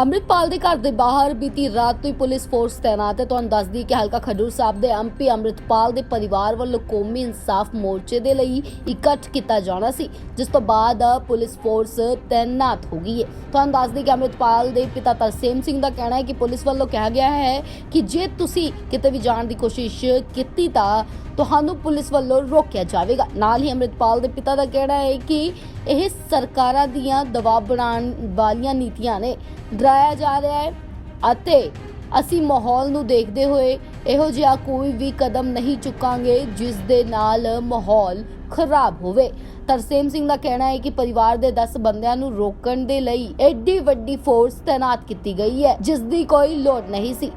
ਅੰਮ੍ਰਿਤਪਾਲ ਦੇ ਘਰ ਦੇ ਬਾਹਰ ਬੀਤੀ ਰਾਤ ਤੋਂ ਹੀ ਪੁਲਿਸ ਫੋਰਸ ਤੈਨਾਤ ਹੈ। ਤੁਹਾਨੂੰ ਦੱਸਦੀ ਕਿ ਹਲਕਾ ਖਡੂਰ ਸਾਹਿਬ ਦੇ ਐਮਪੀ ਅੰਮ੍ਰਿਤਪਾਲ ਦੇ ਪਰਿਵਾਰ ਵੱਲੋਂ ਕੌਮੀ ਇਨਸਾਫ ਮੋਰਚੇ ਦੇ ਲਈ ਇਕੱਠ ਕੀਤਾ ਜਾਣਾ ਸੀ, ਜਿਸ ਤੋਂ ਬਾਅਦ ਪੁਲਿਸ ਫੋਰਸ ਤੈਨਾਤ ਹੋ ਗਈ ਹੈ। ਤੁਹਾਨੂੰ ਦੱਸਦੀ ਕਿ ਅੰਮ੍ਰਿਤਪਾਲ ਦੇ ਪਿਤਾ ਤਰਸੇਮ ਸਿੰਘ ਦਾ ਕਹਿਣਾ ਹੈ ਕਿ ਪੁਲਿਸ ਵੱਲੋਂ ਕਿਹਾ ਗਿਆ ਹੈ ਕਿ ਜੇ ਤੁਸੀਂ ਕਿਤੇ ਵੀ ਜਾਣ ਦੀ ਕੋਸ਼ਿਸ਼ ਕੀਤੀ ਤਾਂ ਤੁਹਾਨੂੰ ਪੁਲਿਸ ਵੱਲੋਂ ਰੋਕਿਆ ਜਾਵੇਗਾ। ਨਾਲ ਹੀ ਅੰਮ੍ਰਿਤਪਾਲ ਦੇ ਪਿਤਾ ਦਾ ਕਹਿਣਾ ਹੈ ਕਿ ਇਹ ਸਰਕਾਰਾਂ ਦੀਆਂ ਦਬਾਅ ਬਣਾਉਣ ਵਾਲੀਆਂ ਨੀਤੀਆਂ ਨੇ। ਡਰਾਇਆ ਜਾ ਰਿਹਾ ਹੈ ਅਤੇ ਅਸੀਂ ਮਾਹੌਲ ਨੂੰ ਦੇਖਦੇ ਹੋਏ ਇਹੋ ਜਿਹਾ ਕੋਈ ਵੀ ਕਦਮ ਨਹੀਂ ਚੁੱਕਾਂਗੇ ਜਿਸ ਦੇ ਨਾਲ ਮਾਹੌਲ ਖਰਾਬ ਹੋਵੇ। ਤਰਸੇਮ ਸਿੰਘ ਦਾ ਕਹਿਣਾ ਹੈ ਕਿ ਪਰਿਵਾਰ ਦੇ 10 ਬੰਦਿਆਂ ਨੂੰ ਰੋਕਣ ਦੇ ਲਈ ਐਡੀ ਵੱਡੀ ਫੋਰਸ ਤਾਇਨਾਤ ਕੀਤੀ ਗਈ ਹੈ, ਜਿਸ ਦੀ ਕੋਈ ਲੋੜ ਨਹੀਂ ਸੀ।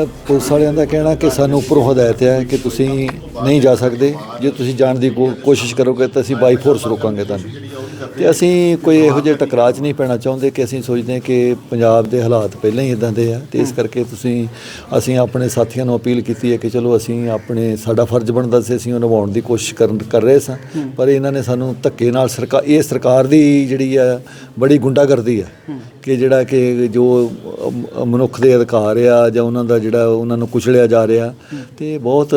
ਪੁਲਿਸ ਵਾਲਿਆਂ ਦਾ ਕਹਿਣਾ ਕਿ ਸਾਨੂੰ ਉੱਪਰੋਂ ਹਦਾਇਤ ਹੈ ਕਿ ਤੁਸੀਂ ਨਹੀਂ ਜਾ ਸਕਦੇ। ਜੇ ਤੁਸੀਂ ਜਾਣ ਦੀ ਕੋ- ਕੋਸ਼ਿਸ਼ ਕਰੋਗੇ ਤਾਂ ਅਸੀਂ ਬਾਈ ਫੋਰਸ ਰੋਕਾਂਗੇ ਤੁਹਾਨੂੰ। ਤੇ ਅਸੀਂ ਕੋਈ ਇਹੋ ਜਿਹੇ ਟਕਰਾਅ 'ਚ ਨਹੀਂ ਪੈਣਾ ਚਾਹੁੰਦੇ ਕਿ ਅਸੀਂ ਸੋਚਦੇ ਕਿ ਪੰਜਾਬ ਦੇ ਹਾਲਾਤ ਪਹਿਲਾਂ ਹੀ ਇਦਾਂ ਦੇ ਆ ਤੇ ਇਸ ਕਰਕੇ ਤੁਸੀਂ ਅਸੀਂ ਆਪਣੇ ਸਾਥੀਆਂ ਨੂੰ ਅਪੀਲ ਕੀਤੀ ਹੈ ਕਿ ਚਲੋ ਅਸੀਂ ਆਪਣੇ ਸਾਡਾ ਫਰਜ਼ ਬਣਦਾ ਸੀ ਅਸੀਂ ਉਹ ਨਿਭਾਉਣ ਦੀ ਕੋਸ਼ਿਸ਼ ਕਰਨ ਕਰ ਰਹੇ ਸਾਂ। ਪਰ ਇਹਨਾਂ ਨੇ ਸਾਨੂੰ ਧੱਕੇ ਨਾਲ ਸਰਕਾਰ ਇਹ ਸਰਕਾਰ ਦੀ ਜਿਹੜੀ ਆ ਬੜੀ ਗੁੰਡਾਗਰਦੀ ਹੈ। ਕਿ ਜਿਹੜਾ ਕਿ ਜੋ ਮਨੁੱਖ ਦੇ ਅਧਿਕਾਰ ਆ ਜਾਂ ਉਹਨਾਂ ਦਾ ਜਿਹੜਾ ਉਹਨਾਂ ਨੂੰ ਕੁਚਲਿਆ ਜਾ ਰਿਹਾ ਤੇ ਬਹੁਤ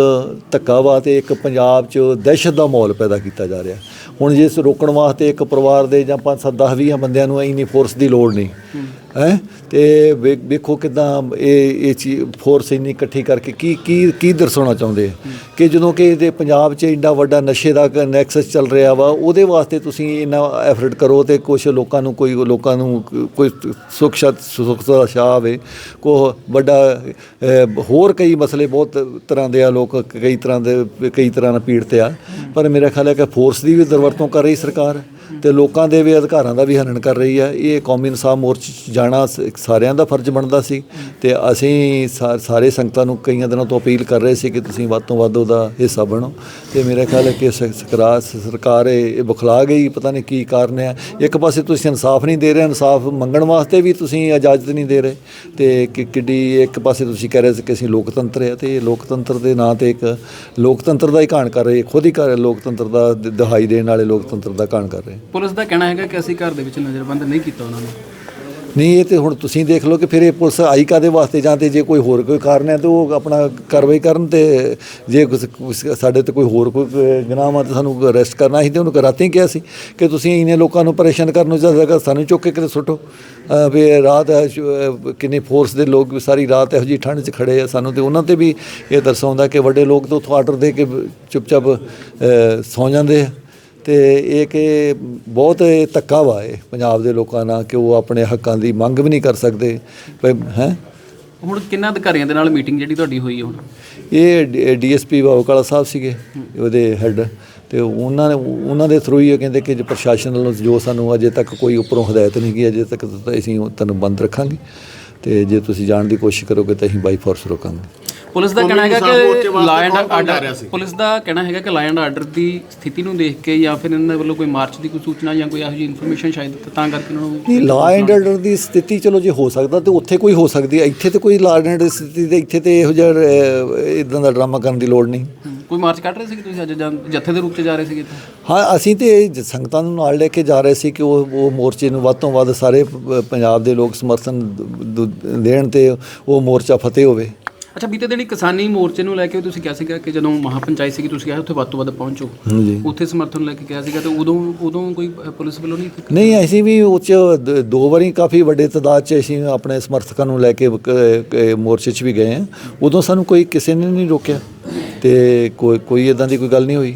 ਧੱਕਾ ਵਾ ਤੇ ਇੱਕ ਪੰਜਾਬ 'ਚ ਦਹਿਸ਼ਤ ਦਾ ਮਾਹੌਲ ਪੈਦਾ ਕੀਤਾ ਜਾ ਰਿਹਾ। ਹੁਣ ਜੇ ਇਸ ਰੋਕਣ ਵਾਸਤੇ ਇੱਕ ਪਰਿਵਾਰ ਦੇ ਜਾਂ 5 7 10 20 ਬੰਦਿਆਂ ਨੂੰ ਇੰਨੀ ਫੋਰਸ ਦੀ ਲੋੜ ਨਹੀਂ। ਹੈ? ਤੇ ਵੇ- ਵੇਖੋ ਕਿਦਾਂ ਇਹ ਇਹ ਚੀ ਫੋਰਸ ਇੰਨੀ ਇਕੱਠੀ ਕਰਕੇ ਕੀ ਕੀ ਕੀ ਦਰਸਾਉਣਾ ਚਾਹੁੰਦੇ ਕਿ ਜਦੋਂ ਕਿ ਇਹਦੇ ਪੰਜਾਬ 'ਚ ਇੰਨਾ ਵੱਡਾ ਨਸ਼ੇ ਦਾ ਨੈਕਸਸ ਚੱਲ ਰਿਹਾ ਵਾ, ਉਹਦੇ ਵਾਸਤੇ ਤੁਸੀਂ ਇੰਨਾ ਐਫਰਟ ਕਰੋ ਤੇ ਕੁਝ ਲੋਕਾਂ ਨੂੰ ਕੋਈ, ਲੋਕਾਂ ਨੂੰ ਕੋਈ ਸੁੱਖ ਸ਼ਾਤ ਦਾ ਸ਼ਾਹ ਆਵੇ ਕੋ ਵੱਡਾ ਹੋਰ ਕਈ ਮਸਲੇ ਬਹੁਤ ਤਰ੍ਹਾਂ ਦੇ ਆ, ਲੋਕ ਕਈ ਤਰ੍ਹਾਂ ਦੇ, ਕਈ ਤਰ੍ਹਾਂ ਨਾਲ ਪੀੜਤ ਆ। ਪਰ ਮੇਰਾ ਖਿਆਲ ਹੈ ਕਿ ਫੋਰਸ ਦੀ ਵੀ ਦੁਰਵਰਤੋਂ ਕਰ ਰਹੀ ਸਰਕਾਰ। ਤੇ ਲੋਕਾਂ ਦੇ ਵੀ ਅਧਿਕਾਰਾਂ ਦਾ ਵੀ ਹਨਨ ਕਰ ਰਹੀ ਹੈ। ਇਹ ਕੌਮੀ ਇਨਸਾਫ ਮੋਰਚੇ 'ਚ ਜਾਣਾ ਸ- ਸਾਰਿਆਂ ਦਾ ਫਰਜ਼ ਬਣਦਾ ਸੀ ਤੇ ਅਸੀਂ ਸਾ- ਸਾਰੇ ਸੰਗਤਾਂ ਨੂੰ ਕਈਆਂ ਦਿਨਾਂ ਤੋਂ ਅਪੀਲ ਕਰ ਰਹੇ ਸੀ ਕਿ ਤੁਸੀਂ ਵੱਧ ਤੋਂ ਵੱਧ ਉਹਦਾ ਹਿੱਸਾ ਬਣੋ। ਤੇ ਮੇਰਾ ਖਿਆਲ ਹੈ ਕਿ ਸ- ਸਕਰਾ- ਸਰਕਾਰ ਇਹ ਇਹ ਬੁਖਲਾ ਗਈ, ਪਤਾ ਨਹੀਂ ਕੀ ਕਾਰਨ ਹੈ। ਇੱਕ ਪਾਸੇ ਤੁਸੀਂ ਇਨਸਾਫ ਨਹੀਂ ਦੇ ਰਹੇ, ਇਨਸਾਫ ਮੰਗਣ ਵਾਸਤੇ ਵੀ ਤੁਸੀਂ ਇਜਾਜ਼ਤ ਨਹੀਂ ਦੇ ਰਹੇ। ਤੇ ਕਿ, ਕਿੱਡੀ ਇੱਕ ਪਾਸੇ ਤੁਸੀਂ ਕਹਿ ਰਹੇ ਸੀ ਕਿ ਅਸੀਂ ਲੋਕਤੰਤਰ ਹੈ ਤੇ ਇਹ ਲੋਕਤੰਤਰ ਦੇ ਨਾਂ ਤੇ ਇੱਕ ਲੋਕਤੰਤਰ ਦਾ ਹੀ ਘਾਣ ਕਰ ਰਹੇ, ਖੁਦ ਹੀ ਕਰ, ਲੋਕਤੰਤਰ ਦਾ ਦ- ਦਹਾਈ ਦੇਣ ਵਾਲੇ ਲੋਕਤੰਤਰ ਦਾ ਘਾਣ ਕਰ ਰਹੇ। ਪੁਲਿਸ ਦਾ ਕਹਿਣਾ ਹੈਗਾ ਕਿ ਅਸੀਂ ਘਰ ਦੇ ਵਿੱਚ ਨਜ਼ਰਬੰਦ ਨਹੀਂ ਕੀਤਾ ਉਹਨਾਂ ਨੂੰ। ਨਹੀਂ ਇਹ ਤੇ ਹੁਣ ਤੁਸੀਂ ਦੇਖ ਲਓ ਕਿ ਫਿਰ ਇਹ ਪੁਲਿਸ ਆਈ ਕਾਦੇ ਵਾਸਤੇ ਜਾਂ ਤੇ ਜੇ ਕੋਈ ਹੋਰ ਕੋਈ ਕਾਰਨ ਹੈ ਤਾਂ ਉਹ ਆਪਣਾ ਕਾਰਵਾਈ ਕਰਨ ਤੇ ਜੇ ਕੁਛ- ਕੁਛ ਸਾਡੇ ਤੇ ਕੋਈ ਹੋਰ ਕੋਈ ਗੁਨਾਹ ਵਾ ਤਾਂ ਸਾਨੂੰ ਅਰੈਸਟ ਕਰਨਾ ਸੀ ਤੇ ਉਹਨੂੰ ਰਾਤੀ ਕਿਹਾ ਸੀ ਕਿ ਤੁਸੀਂ ਇੰਨੇ ਲੋਕਾਂ ਨੂੰ ਪਰੇਸ਼ਾਨ ਕਰਨ ਨੂੰ ਜਗ੍ਹਾ ਸਾਨੂੰ ਚੁੱਕ ਕੇ ਕਿਤੇ ਸੁੱਟੋ। ਅਹ ਵੀ ਰਾਤ ਹੈ, ਸ਼- ਅਹ ਕਿੰਨੇ ਫੋਰਸ ਦੇ ਲੋਕ ਵੀ ਸਾਰੀ ਰਾਤ ਇਹੋ ਜੀ ਠੰਡ 'ਚ ਖੜੇ ਆ ਸਾਨੂੰ ਤੇ ਉਹਨਾਂ ਤੇ ਵੀ ਇਹ ਦਰਸਾਉਂਦਾ ਕਿ ਵੱਡੇ ਲੋਕ ਤਾਂ ਉੱਥੋਂ ਆਰਡਰ ਦੇ ਕੇ ਚੁੱਪਚਾਪ ਅਹ, ਸੌਂ ਜਾਂਦੇ ਆ। ਤੇ ਇਹ ਕਿ ਬਹੁਤ ਇਹ ਧੱਕਾ ਵਾ ਇਹ ਪੰਜਾਬ ਦੇ ਲੋਕਾਂ ਨਾਲ ਕਿ ਉਹ ਆਪਣੇ ਹੱਕਾਂ ਦੀ ਮੰਗ ਵੀ ਨਹੀਂ ਕਰ ਸਕਦੇ। ਹੈ? ਹੁਣ ਕਿੰਨਾ ਅਧਿਕਾਰੀਆਂ ਦੇ ਨਾਲ ਮੀਟਿੰਗ ਜਿਹੜੀ ਤੁਹਾਡੀ ਹੋਈ ਹੈ ਹੁਣ? ਇਹ ਡੀਐਸਪੀ ਬਾਬੂਕਾਲਾ ਸਾਹਿਬ ਸੀਗੇ ਉਹਦੇ ਹੈੱਡ ਤੇ ਉਹਨਾਂ ਨੇ ਉਹਨਾਂ ਦੇ ਥਰੂ ਹੀ ਇਹ ਕਹਿੰਦੇ ਕਿ ਜੇ ਪ੍ਰਸ਼ਾਸਨ ਵੱਲੋਂ ਜੋ ਸਾਨੂੰ ਅਜੇ ਤੱਕ ਕੋਈ ਉੱਪਰੋਂ ਹਦਾਇਤ ਨਹੀਂ ਗਈ ਅਜੇ ਤੱਕ ਤਾਂ ਅਸੀਂ ਤੁਹਾਨੂੰ ਬੰਦ ਰੱਖਾਂਗੇ। ਤੇ ਜੇ ਤੁਸੀਂ ਜਾਣ ਦੀ ਕੋਸ਼ਿਸ਼ ਕਰੋਗੇ ਤਾਂ ਅਸੀਂ ਬਾਈ ਫੋਰਸ ਰੋਕਾਂਗੇ। ਪੁਲਿਸ ਦਾ ਕਹਿਣਾ ਹੈਗਾ ਕਿ ਲਾਅ ਐਂਡ ਆਰਡਰ? ਪੁਲਿਸ ਦਾ ਕਹਿਣਾ ਹੈਗਾ ਕਿ ਲਾਅ ਐਂਡ ਆਰਡਰ ਦੀ ਸਥਿਤੀ ਨੂੰ ਦੇਖ ਕੇ ਜਾਂ ਫਿਰ ਇਹਨਾਂ ਦੇ ਵੱਲੋਂ ਕੋਈ ਮਾਰਚ ਦੀ ਕੋਈ ਸੂਚਨਾ ਜਾਂ ਕੋਈ ਇਹੋ ਜਿਹੀ ਇਨਫੋਰਮੇਸ਼ਨ ਸ਼ਾਇਦ ਤਾਂ ਕਰਕੇ ਉਹਨਾਂ ਨੂੰ ਨਹੀਂ ਲਾ ਐਂਡ ਆਰਡਰ ਦੀ ਸਥਿਤੀ ਚਲੋ ਜੇ ਹੋ ਸਕਦਾ ਤੇ ਉੱਥੇ ਕੋਈ ਹੋ ਸਕਦੀ ਹੈ ਇੱਥੇ ਤੇ ਕੋਈ ਲਾ ਐਂਡ ਆਰਡਰ ਸਥਿਤੀ ਤੇ ਇੱਥੇ ਤੇ ਇਹੋ ਜਿਹਾ ਇਦਾਂ ਦਾ ਡਰਾਮਾ ਕਰਨ ਦੀ ਲੋੜ ਨਹੀਂ। ਕੋਈ ਮਾਰਚ ਕੱਢ ਰਹੇ ਸੀ ਤੁਸੀਂ ਅੱਜ ਜਾਂ ਜੱਥੇ ਦੇ ਰੂਪ ਚ ਜਾ ਰਹੇ ਸੀਗੇ ਹਾਂ ਅਸੀਂ ਤੇ ਸੰਗਤਾਂ ਨੂੰ ਨਾਲ ਲੈ ਕੇ ਜਾ ਰਹੇ ਸੀ ਕਿ ਉਹ ਉਹ ਮੋਰਚੇ ਨੂੰ ਵੱਧ ਤੋਂ ਵੱਧ ਸਾਰੇ ਪੰਜਾਬ ਦੇ ਲੋਕ ਸਮਰਥਨ ਦ- ਦ- ਦੇਣ ਤੇ ਉਹ ਮੋਰਚਾ ਫਤਿਹ ਹੋਵੇ ਅੱਛਾ ਬੀਤੇ ਦਿਨ ਕਿਸਾਨੀ ਮੋਰਚੇ ਨੂੰ ਲੈ ਕੇ ਤੁਸੀਂ ਕਿਹਾ ਸੀਗਾ ਕਿ ਜਦੋਂ ਮਹਾਪੰਚਾਇਤ ਸੀਗੀ ਤੁਸੀਂ ਕਿਹਾ ਉੱਥੇ ਵੱਧ ਤੋਂ ਵੱਧ ਪਹੁੰਚੋ। ਹਾਂਜੀ। ਉੱਥੇ ਸਮਰਥਨ ਲੈ ਕੇ ਕਿਹਾ ਸੀਗਾ ਤੇ ਉਦੋਂ ਉਦੋਂ ਕੋਈ ਪੁਲਿਸ ਵੱਲੋਂ ਨਹੀਂ? ਨਹੀਂ ਅਸੀਂ ਵੀ ਉੱਚ ਦ- ਵਾਰੀ ਕਾਫੀ ਵੱਡੇ ਤਦਾਦ 'ਚ ਅਸੀਂ ਆਪਣੇ ਸਮਰਥਕਾਂ ਨੂੰ ਲੈ ਕ- ਮੋਰਚੇ 'ਚ ਵੀ ਗਏ ਹਾਂ। ਉਦੋਂ ਸਾਨੂੰ ਕੋਈ ਕਿਸੇ ਨੇ ਨਹੀਂ ਰੋਕਿਆ ਤੇ ਕੋਈ ਕੋਈ ਇਦਾਂ ਦੀ ਕੋਈ ਗੱਲ ਨਹੀਂ ਹੋਈ।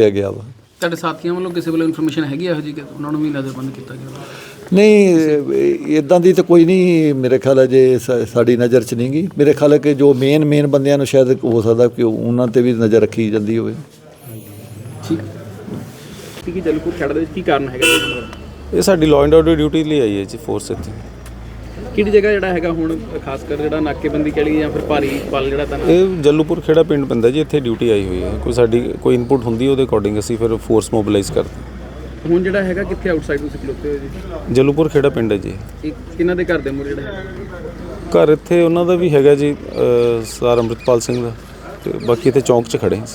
ਗਿਆ ਵਾ। ਤੁਹਾਡੇ ਸਾਥੀਆਂ ਵੱਲੋਂ ਕਿਸੇ ਵੱਲੋਂ ਇਨਫੋਰਮੇਸ਼ਨ ਹੈਗੀ ਇਹੋ ਕਿ ਉਹਨਾਂ ਨੂੰ ਵੀ ਨਜ਼ਰਬੰਦ ਕੀਤਾ ਗਿਆ ਨਹੀਂ ਇਦਾਂ ਦੀ ਤਾਂ ਕੋਈ ਨਹੀਂ ਮੇਰੇ ਖਿਆਲ ਹੈ ਜੇ ਸਾਡੀ ਨਜ਼ਰ 'ਚ ਨਹੀਂ ਗਈ ਮੇਰੇ ਖਿਆਲ ਹੈ ਕਿ ਜੋ ਮੇਨ ਮੇਨ ਬੰਦਿਆਂ ਨੂੰ ਸ਼ਾਇਦ ਹੋ ਸਕਦਾ ਕਿ ਉਹਨਾਂ ਤੇ ਵੀ ਨਜ਼ਰ ਰੱਖੀ ਜਾਂਦੀ ਹੋਵੇ। ਠੀਕ। ਕਿ ਜਲਪੁਰ ਖੇੜਾ ਦੇ ਵਿੱਚ ਕੀ ਕਾਰਨ ਹੈਗਾ? ਜੀ? ਇਹ ਸਾਡੀ ਲਾਅ ਐਂਡ ਆਰਡਰ ਡਿਊਟੀ ਲਈ ਆਈ ਹੈ ਜੀ ਫੋਰਸ ਇੱਥੇ। ਕਿਹੜੀ ਜਗ੍ਹਾ ਜਿਹੜਾ ਹੈਗਾ ਹੁਣ ਖਾਸ ਕਰ ਜਿਹੜਾ ਨਾਕੇਬੰਦੀ ਕਹਿ ਜਾਂ ਫਿਰ ਭਾਰੀ ਪਲ ਜਿਹੜਾ ਤਾਂ ਇਹ ਜੱਲੂਪੁਰ ਖੇੜਾ ਪਿੰਡ ਪੈਂਦਾ ਜੀ ਇੱਥੇ ਡਿਊਟੀ ਆਈ ਹੋਈ ਹੈ। ਕੋਈ ਸਾਡੀ ਕੋਈ ਇਨਪੁਟ ਹੁੰਦੀ ਹੈ ਉਹਦੇ ਅਕੋਰਡਿੰਗ ਅਸੀਂ ਫਿਰ ਫੋਰਸ ਮੋਬਿਲਾਈਜ਼ ਕਰਦੇ ਹਾਂ। ਹੁਣ ਜਿਹੜਾ ਹੈਗਾ ਕਿੱਥੇ ਆਊਟਸਾਈਡ ਤੁਸੀਂ ਖਲੋਤੇ ਹੋ ਜੀ? ਜੱਲੂਪੁਰ ਖੇੜਾ ਪਿੰਡ ਹੈ ਜੀ। ਇਹ ਕਿਹਨਾਂ ਦੇ ਘਰ ਦੇ ਮੂਹਰੇ ਜਿਹੜਾ ਹੈਗਾ? ਘਰ ਇੱਥੇ ਉਹਨਾਂ ਦਾ ਵੀ ਹੈਗਾ ਜੀ ਸਰ ਅੰਮ੍ਰਿਤਪਾਲ ਸਿੰਘ ਦਾ ਤੇ ਬਾਕੀ ਇੱਥੇ ਚੌਂਕ 'ਚ ਖੜੇ ਹਾਂ।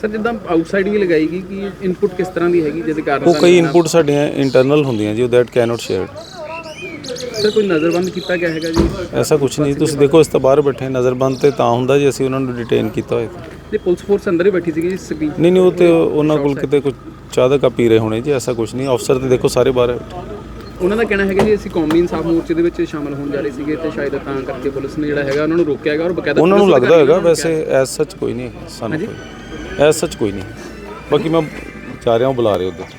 ਸਰ ਜਿੱਦਾਂ ਆਊਟਸਾਈਡ ਵੀ ਲਗਾਈ ਗਈ ਕਿ ਇਨਪੁਟ ਕਿਸ ਤਰ੍ਹਾਂ ਦੀ ਹੈਗੀ ਜਿਹਦੇ ਕਾਰਨ ਉਹ ਕਈ ਇਨਪੁਟ ਸਾਡੀਆਂ ਇੰਟਰਨਲ ਹੁੰਦੀਆਂ ਜੀ ਉਹ ਦੈਟ ਕੈਨੋਟ ਸ਼ੇਅਰਡ ਸਰ ਕੋਈ ਨਜ਼ਰਬੰਦ ਕੀਤਾ ਗਿਆ ਹੈਗਾ ਜੀ? ਐਸਾ ਕੁਝ ਨਹੀਂ। ਤੁਸੀਂ ਦੇਖੋ ਇਸ ਤੋਂ ਬਾਹਰ ਬੈਠੇ ਨਜ਼ਰਬੰਦ ਤੇ ਤਾਂ ਹੁੰਦਾ ਜੀ ਅਸੀਂ ਉਹਨਾਂ ਨੂੰ ਡਿਟੇਨ ਕੀਤਾ ਹੋਇਆ ਤਾਂ। ਤੇ ਪੁਲਿਸ ਫੋਰਸ ਅੰਦਰ ਹੀ ਬੈਠੀ ਸੀਗੀ ਜੀ ਸਪੀ ਨਹੀਂ ਨਹੀਂ ਉਹ ਤੇ ਉਹਨਾਂ ਕੋਲ ਕਿਤੇ ਕੁਝ ਚਾਹ ਦਾ ਕੱਪ ਪੀ ਰਹੇ ਹੋਣੇ ਜੀ ਐਸਾ ਕੁਝ ਨਹੀਂ। ਅਫਸਰ ਤੇ ਦੇਖੋ ਸਾਰੇ ਬਾਹਰ ਉਹਨਾਂ ਦਾ ਕਹਿਣਾ ਹੈਗਾ ਜੀ ਅਸੀਂ ਕੌਮੀ ਇਨਸਾਫ ਮੋਰਚੇ ਦੇ ਵਿੱਚ ਸ਼ਾਮਲ ਹੋਣ ਜਾ ਰਹੇ ਸੀਗੇ ਤੇ ਸ਼ਾਇਦ ਤਾਂ ਕਰਕੇ ਪੁਲਿਸ ਨੇ ਜਿਹੜਾ ਹੈਗਾ ਉਹਨਾਂ ਨੂੰ ਰੋਕਿਆ ਹੈਗਾ ਔਰ ਬਕਾਇਦਾ ਉਹਨਾਂ ਨੂੰ ਲੱਗਦਾ ਹੋਏਗਾ ਵੈਸੇ ਐਸ ਸੱਚ ਕੋਈ ਨਹੀਂ ਸਾਨੂੰ ਕੋਈ। ਐਸ ਸੱਚ ਕੋਈ ਨਹੀਂ। ਬਾਕੀ ਮੈਂ ਜਾ ਰਿਹਾ ਹਾਂ ਬੁਲਾ ਰਹੇ ਉਧਰ।